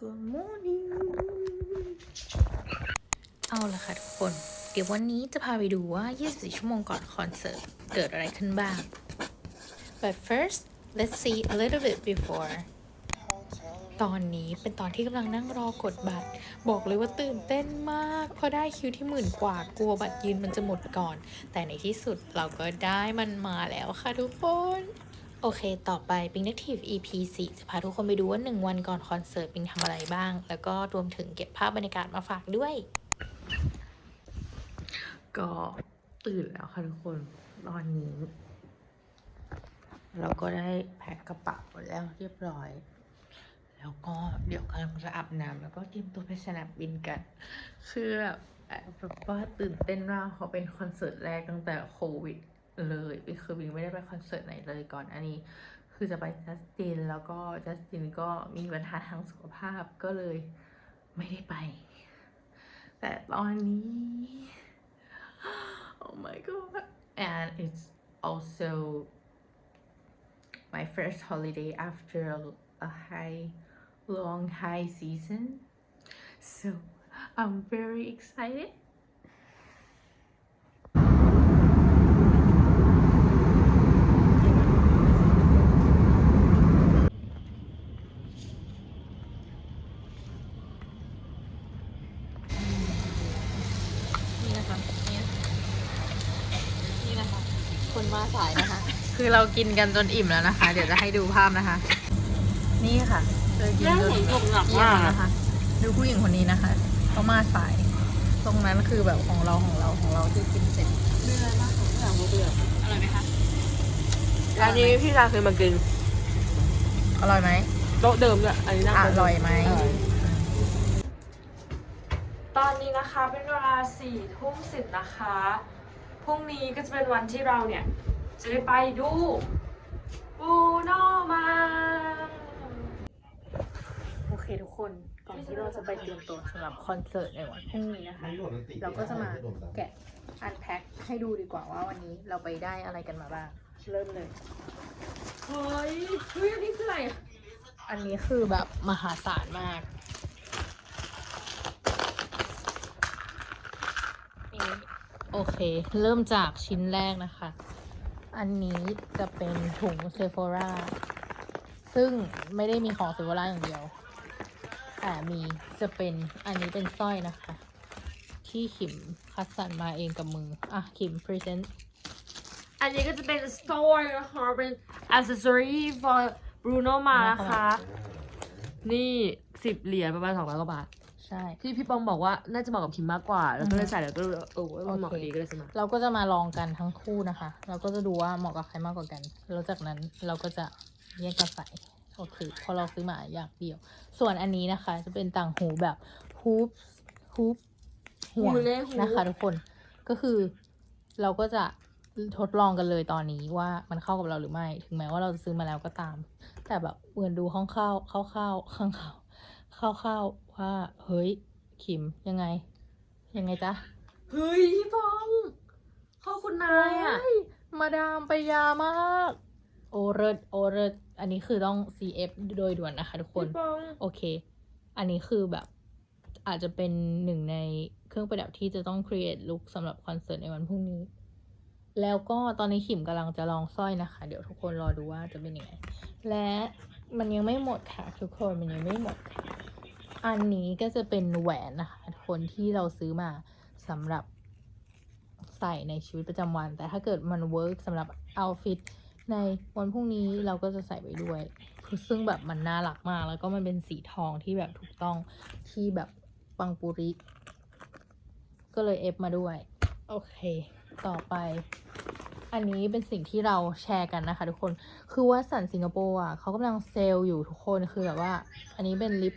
Good morning เอาละค่ะทุกคน เดี๋ยววันนี้จะพาไปดูว่า 24 ชั่วโมงก่อนคอนเสิร์ต เกิดอะไรขึ้นบ้าง but first let's see a little bit before ตอนนี้เป็นตอนที่กำลังนั่งรอกดบัตร บอกเลยว่าตื่นเต้นมากเพราะได้คิวที่หมื่นกว่ากลัวบัตรยืนมันจะหมดก่อน แต่ในที่สุดเราก็ได้มันมาแล้วค่ะทุกคน โอเค ต่อไปปิง Active EP 4จะพาทุกคนไปดูว่า 1 วันก่อนคอนเสิร์ตปิงทำอะไรบ้าง แล้วก็รวมถึงเก็บภาพบรรยากาศมาฝากด้วย ก็ตื่นแล้วค่ะทุกคนตอนนี้ เราก็ได้แพ็คกระเป๋าแล้วเรียบร้อย แล้วก็เดี๋ยวกำลังจะอาบน้ำแล้วก็เตรียมตัวไปสนามบินกัน คือแบบแบบว่าตื่นเต้นมากเพราะเป็นคอนเสิร์ตแรกตั้งแต่โควิด เลยคือบิงไม่ได้ไปคอนเสิร์ตไหนเลยก่อนอันนี้ คือจะไปจัสตินแล้วก็จัสตินก็มีปัญหาทางสุขภาพก็เลยไม่ได้ไป แต่ตอนนี้ oh my god and it's also my first holiday after a high long high season so I'm very excited นี่นะคะนี่นี่นะคะ คน มาสายนะคะ คือเรากินกันจนอิ่มแล้วนะคะ เดี๋ยวจะให้ดูภาพนะคะ นี่ค่ะเลยกินจนอิ่มแล้วนะคะ ดูผู้หญิงคนนี้นะคะเขามาสาย ตรงนั้นคือแบบของเราของเราของเราที่กินเสร็จเบื่อมากค่ะไม่อยากเบื่ออร่อยไหมคะร้านนี้พี่ชาเคยมากิน อร่อยไหมโต๊ะเดิมด้วยอันนี้น่าอร่อยไหมตอนนี้นะคะเป็นเวลาสี่ทุ่มสิบนะคะพ รุ่งนี้ก็จะเป็นวันที่เราเนี่ย จะได้ไปดูบูโนมาโอเคทุกคนก่อนที่เราจะไปเตรียมตัวสำหรับคอนเสิร์ตในวันพรุ่งนี้นะคะ เราก็จะมาแกะอันแพ็คให้ดูดีกว่าว่าวันนี้เราไปได้อะไรกันมาบ้าง เริ่มเลยเฮ้ยเฮ้ยอันนี้คืออะไรอะอันนี้คือแบบมหาศาลมากนี่ โอเค เริ่มจากชิ้นแรกนะคะ อันนี้จะเป็นถุงเซฟ h ราซึ่งไม่ได้มีของเซฟ h ราอย่างเดียว แต่มีจะเป็นอันนี้เป็นสร้อยนะคะ ที่ขิมคัดสรรมาเองกับมือ อะ ขิมพรีเซนต์อันนี้ก็จะเป็น store นะคะเป็น accessory for Bruno มานะคะ นี่สิบเหรียญประมาณสองร้อยกว่าบาท ใช่ ที่พี่ปองบอกว่าน่าจะเหมาะกับคิมมากกว่า แล้วก็เลยใส่แล้วก็เออว่ามันเหมาะกับดีก็เลยซื้อมาเราก็จะมาลองกันทั้งคู่นะคะ เราก็จะดูว่าเหมาะกับใครมากกว่ากัน แล้วจากนั้นเราก็จะแยกกันใส่โอเคพอเราซื้อมาอย่างเดียว ส่วนอันนี้นะคะ จะเป็นต่างหูแบบฮูปฮูปห่วงฮูเล่ฮูปนะคะทุกคนก็คือเราก็จะทดลองกันเลยตอนนี้ว่ามันเข้ากับเราหรือไม่ ถึงแม้ว่าเราจะซื้อมาแล้วก็ตาม แต่แบบเหมือนดูคร่าวๆคร่าวๆข้างๆ คร่าวๆว่า เฮ้ย ขิมยังไง ยังไงจ๊ะ เฮ้ยพี่ปองเข้าคุณนายอะ เฮ้ยมาดามไปยามาก โอเรดโอเรดอันนี้คือต้อง CF โดยด่วนนะคะทุกคน พี่ปองโอเค อันนี้คือแบบอาจจะเป็นหนึ่งในเครื่องประดับที่จะต้อง create look สำหรับคอนเสิร์ตในวันพรุ่งนี้ แล้วก็ตอนนี้ขิมกำลังจะลองสร้อยนะคะ เดี๋ยวทุกคนรอดูว่าจะเป็นยังไง และ มันยังไม่หมดค่ะทุกคนมันยังไม่หมด อันนี้ก็จะเป็นแหวนนะคะ คนที่เราซื้อมาสำหรับใส่ในชีวิตประจำวัน แต่ถ้าเกิดมันเวิร์กสำหรับเอาฟิตในวันพรุ่งนี้เราก็จะใส่ไปด้วยซึ่งแบบมันน่ารักมาก แล้วก็มันเป็นสีทองที่แบบถูกต้องที่แบบปังปุริ ก็เลยเอฟมาด้วย โอเค ต่อไป อันนี้เป็นสิ่งที่เราแชร์กันนะคะ ทุกคน คือว่าสันสิงคโปร์อะเขากำลังเซลล์อยู่ทุกคน คือแบบว่า อันนี้เป็นลิป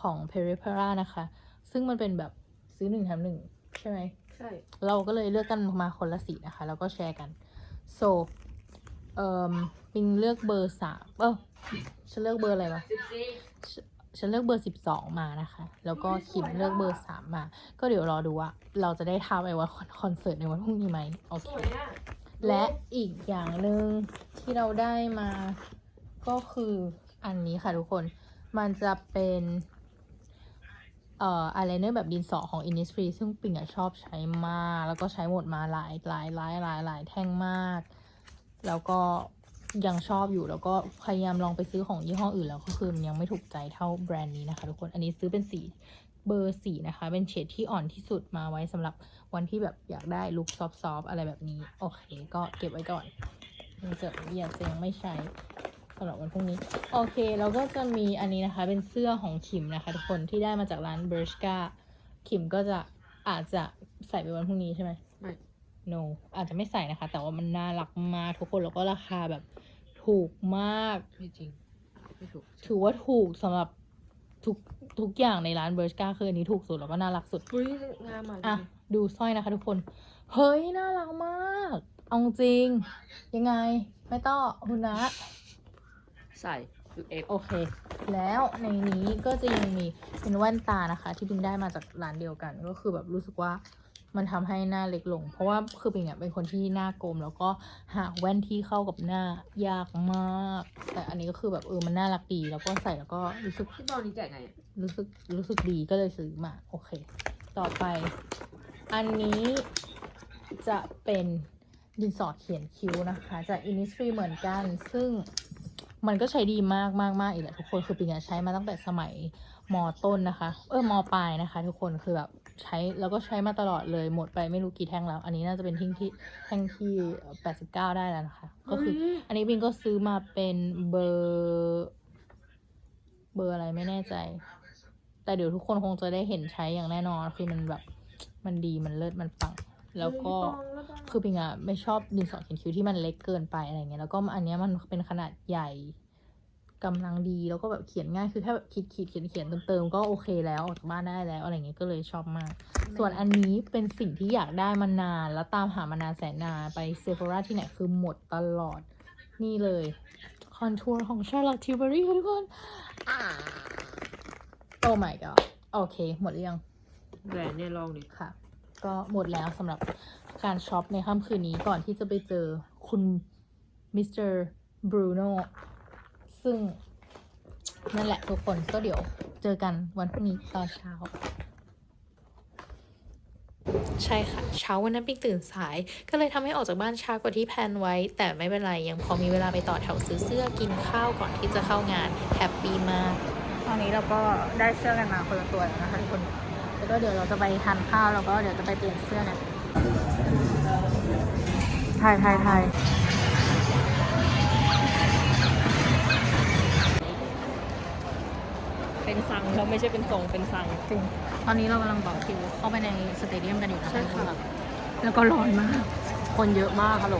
ของ p e r i p e r a นะคะ ซึ่งมันเป็นแบบซื้อหนึ่งแถมหนึ่งใช่ไหม ใช่ เราก็เลยเลือกกันมาคนละสีนะคะ แล้วก็แชร์กัน so เอ่อปิงเลือกเบอร์สามเออฉันเลือกเบอร์อะไรวะสิบสี่ฉันเลือกเบอร์สิบสองมานะคะ แล้วก็คิมเลือกเบอร์สามมา ก็เดี๋ยวรอดูว่า เราจะได้ทำไอ้วันคอนเสิร์ตในวันพรุ่งนี้ไหมโอสเควยอะ และอีกอย่างหนึ่งที่เราได้มาก็คืออันนี้ค่ะทุกคน มันจะเป็นเอ่ออายไลเนอร์แบบดินสอของ Innisfree ซึ่งปิงอะชอบใช้มาก แล้วก็ใช้หมดมาหลายหลายหลายหลายหลายแท่งมาก แล้วก็ยังชอบอยู่แล้วก็พยายามลองไปซื้อของยี่ห้ออื่นแล้วก็คือมันยังไม่ถูกใจเท่าแบรนด์นี้นะคะทุกคน อันนี้ซื้อเป็นสี เบอร์สีนะคะ เป็นเฉดที่อ่อนที่สุดมาไว้สำหรับวันที่แบบอยากได้ลุคซอฟต์ๆอะไรแบบนี้ โอเค ก็เก็บไว้ก่อนยังจะอยากจะยังไม่ใช้สำหรับวันพรุ่งนี้ โอเค แล้วก็จะมีอันนี้นะคะ เป็นเสื้อของขิมนะคะทุกคนที่ได้มาจากร้านเบรชกาขิมก็จะอาจจะใส่ไปวันพรุ่งนี้ใช่ไหมไม่ no อาจจะไม่ใส่นะคะ แต่ว่ามันน่ารักมากทุกคนแล้วก็ราคาแบบถูกมาก ไม่จริง ไม่ถูก ถือว่าถูกสำหรับ ทุกทุกอย่างในร้านเบ r ร์ k กาคืออันนี้ถูกสุดแล้วก็น่ารักสุดเฮ้ยงามอะอะดูสร้อยนะคะทุกคน เฮ้ย น่ารักมาก เอาจริง ยังไง ไม่ต้องคุณนะ ใส่ดูเอฟโอเค แล้วในนี้ก็จะยังมีเป็นแว่นตานะคะ ที่ปิงได้มาจากร้านเดียวกัน ก็คือแบบรู้สึกว่า มันทำให้หน้าเล็กลง เพราะว่าคือปิงอะเป็นคนที่หน้ากลม แล้วก็หาแว่นที่เข้ากับหน้ายากมาก แต่อันนี้ก็คือแบบเออมันน่ารักดีแล้วก็ใส่แล้วก็รู้สึกพี่บอลนี้แกะไงอะรู้สึกรู้สึกดีก็เลยซื้อมาโอเค ต่อไป อันนี้จะเป็นดินสอเขียนคิ้วนะคะจาก Innisfree เหมือนกัน ซึ่งมันก็ใช้ดีมากมากมากอีกแหละทุกคนคือปิงอะใช้มาตั้งแต่สมัย มต้นนะคะ เออมปลายนะคะ ทุกคนคือแบบใช้แล้วก็ใช้มาตลอดเลยหมดไปไม่รู้กี่แท่งแล้ว อันนี้น่าจะเป็นทิ้งที่แท่งที่89ได้แล้วนะคะ ก็คือเฮ้ยอันนี้บิงก็ซื้อมาเป็นเบอร์เบอร์อะไรไม่แน่ใจ แต่เดี๋ยวทุกคนคงจะได้เห็นใช้อย่างแน่นอนคือมันแบบมันดีมันเลิศมันปังแล้วก็เฮ้ยพี่บอลแล้วบอลคือปิงอะไม่ชอบดินสอเขียนคิ้วที่มันเล็กเกินไปอะไรเงี้ยแล้วก็อันเนี้ยมันเป็นขนาดใหญ่ กำลังดีแล้วก็แบบเขียนง่ายคือแค่แบบขีดขีดเขียนเขียนเติมเติมก็โอเคแล้วออกจากบ้านได้แล้วอะไรเงี้ยก็เลยชอบมาก ส่วนอันนี้เป็นสิ่งที่อยากได้มานาน แล้วตามหามานานแสนนานไปเซฟ h ราที่ไหนคือหมดตลอดนี่เลยคอนทัวร์ของ Charlotte Tilbury ค่ะทุกคนโอ้ my god โอเค หมดหรือยังแหวนเนี่ยลองดิค่ะ ก็หมดแล้วสำหรับการช็อปในค่ำคืนนี้ก่อนที่จะไปเจอคุณมิสเตอร์บรูโน่ ซึ่งนั่นแหละทุกคนก็เดี๋ยวเจอกันวันพรุ่งนี้ตอนเช้า ใช่ค่ะ เช้าวันนั้นปิ๊กตื่นสาย ก็เลยทำให้ออกจากบ้านช้ากว่าที่แพลนไว้ แต่ไม่เป็นไร ยังพอมีเวลาไปต่อแถวซื้อเสื้อกินข้าวก่อนที่จะเข้างานแฮปปี้มาก ตอนนี้เราก็ได้เสื้อกันมาคนละตัวแล้วนะคะทุกคน แล้วก็เดี๋ยวเราจะไปทานข้าวแล้วก็เดี๋ยวจะไปเปลี่ยนเสื้อกันไทยไทยไทย เป็นซังแล้วไม่ใช่เป็นทรงเป็นซังจริงตอนนี้เรากำลังต่อคิวเข้าไปในสเตเดียมกันอยู่นะคะใช่ค่ะทุกนแล้วก็ร้อนมาก คนเยอะมากฮัลโหล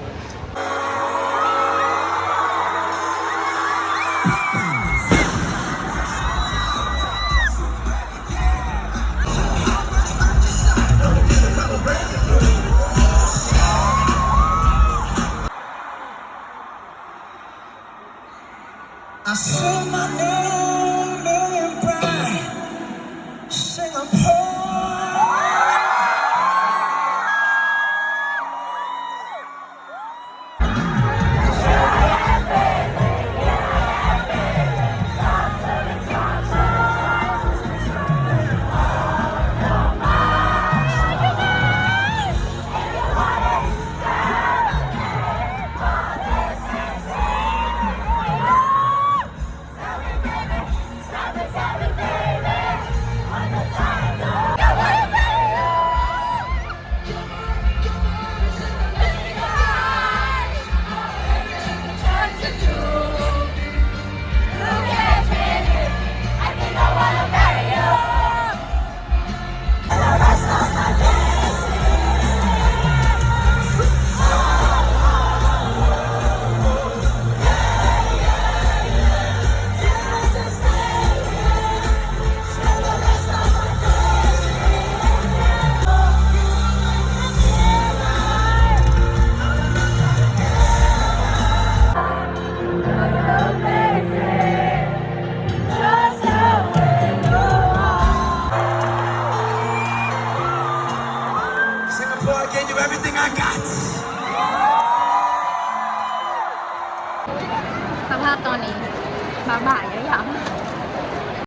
I say my name